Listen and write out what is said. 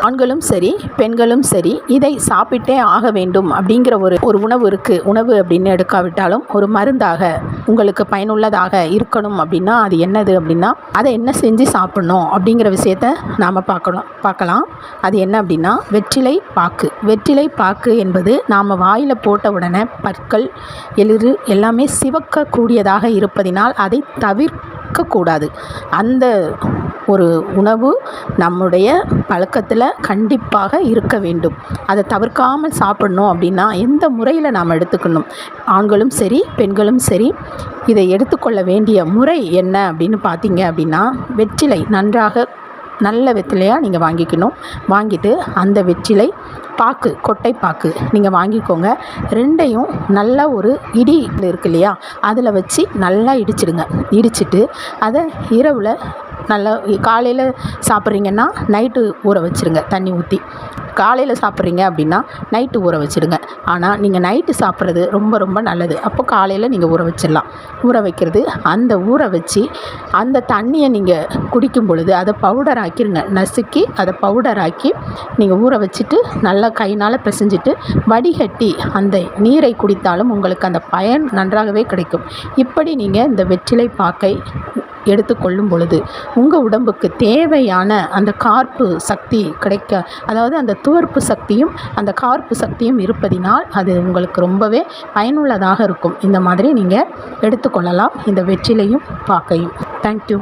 ஆண்களும் சரி பெண்களும் சரி இதை சாப்பிட்டே ஆக வேண்டும் அப்படிங்கிற ஒரு ஒரு உணவு இருக்குது உணவு அப்படின்னு எடுக்காவிட்டாலும் ஒரு மருந்தாக உங்களுக்கு பயனுள்ளதாக இருக்கணும் அப்படின்னா அது என்னது அப்படின்னா அதை என்ன செஞ்சு சாப்பிட்ணும் அப்படிங்கிற விஷயத்த நாம் பார்க்கணும். பார்க்கலாம். அது என்ன அப்படின்னா வெற்றிலை பாக்கு. வெற்றிலை பாக்கு என்பது நாம் வாயில் போட்ட உடனே பற்கள் எளிறு எல்லாமே சிவக்கக்கூடியதாக இருப்பதினால் அதை மறக்கக்கூடாது அந்த ஒரு உணவு நம்முடைய பழக்கத்தில் கண்டிப்பாக இருக்க வேண்டும். அதை தவிர்க்காமல் சாப்பிடணும் அப்படின்னா எந்த முறையில் நாம் எடுத்துக்கணும்? ஆண்களும் சரி பெண்களும் சரி இதை எடுத்துக்கொள்ள வேண்டிய முறை என்ன அப்படின்னு பார்த்தீங்க அப்படின்னா வெற்றிலை நன்றாக நல்ல வெற்றிலையாக நீங்கள் வாங்கிக்கணும். வாங்கிட்டு அந்த வெற்றிலை பாக்கு கொட்டை பாக்கு நீங்கள் வாங்கிக்கோங்க. ரெண்டையும் நல்லா ஒரு இடி இருக்கு இல்லையா அதில் வச்சு நல்லா இடிச்சிடுங்க. இடிச்சிட்டு அதை இரவில் நல்லா காலையில் சாப்பிட்றீங்கன்னா நைட்டு ஊற வச்சுருங்க தண்ணி ஊற்றி காலையில் சாப்பிட்றீங்க அப்படின்னா நைட்டு ஊற வச்சுடுங்க ஆனால் நீங்கள் நைட்டு சாப்பிட்றது ரொம்ப ரொம்ப நல்லது. அப்போ காலையில் நீங்கள் ஊற வச்சிடலாம். ஊற வைக்கிறது அந்த ஊற வச்சு அந்த தண்ணியை நீங்கள் குடிக்கும் பொழுது அதை பவுடர் ஆக்கிருங்க. நசுக்கி அதை பவுடர் ஆக்கி நீங்கள் ஊற வச்சுட்டு நல்லா கையினால் பிசைஞ்சிட்டு வடிகட்டி அந்த நீரை குடித்தாலும் உங்களுக்கு அந்த பயன் நன்றாகவே கிடைக்கும். இப்படி நீங்கள் இந்த வெற்றிலை பாக்கை எடுத்துக்கொள்ளும் பொழுது உங்கள் உடம்புக்கு தேவையான அந்த கார்ப்பு சக்தி கிடைக்க அதாவது அந்த துவர்ப்பு சக்தியும் அந்த கார்ப்பு சக்தியும் இருப்பதினால் அது உங்களுக்கு ரொம்பவே பயனுள்ளதாக இருக்கும். இந்த மாதிரி நீங்கள் எடுத்துக்கொள்ளலாம். இந்த வெற்றிலையும் பாக்கையும் தேங்க்யூ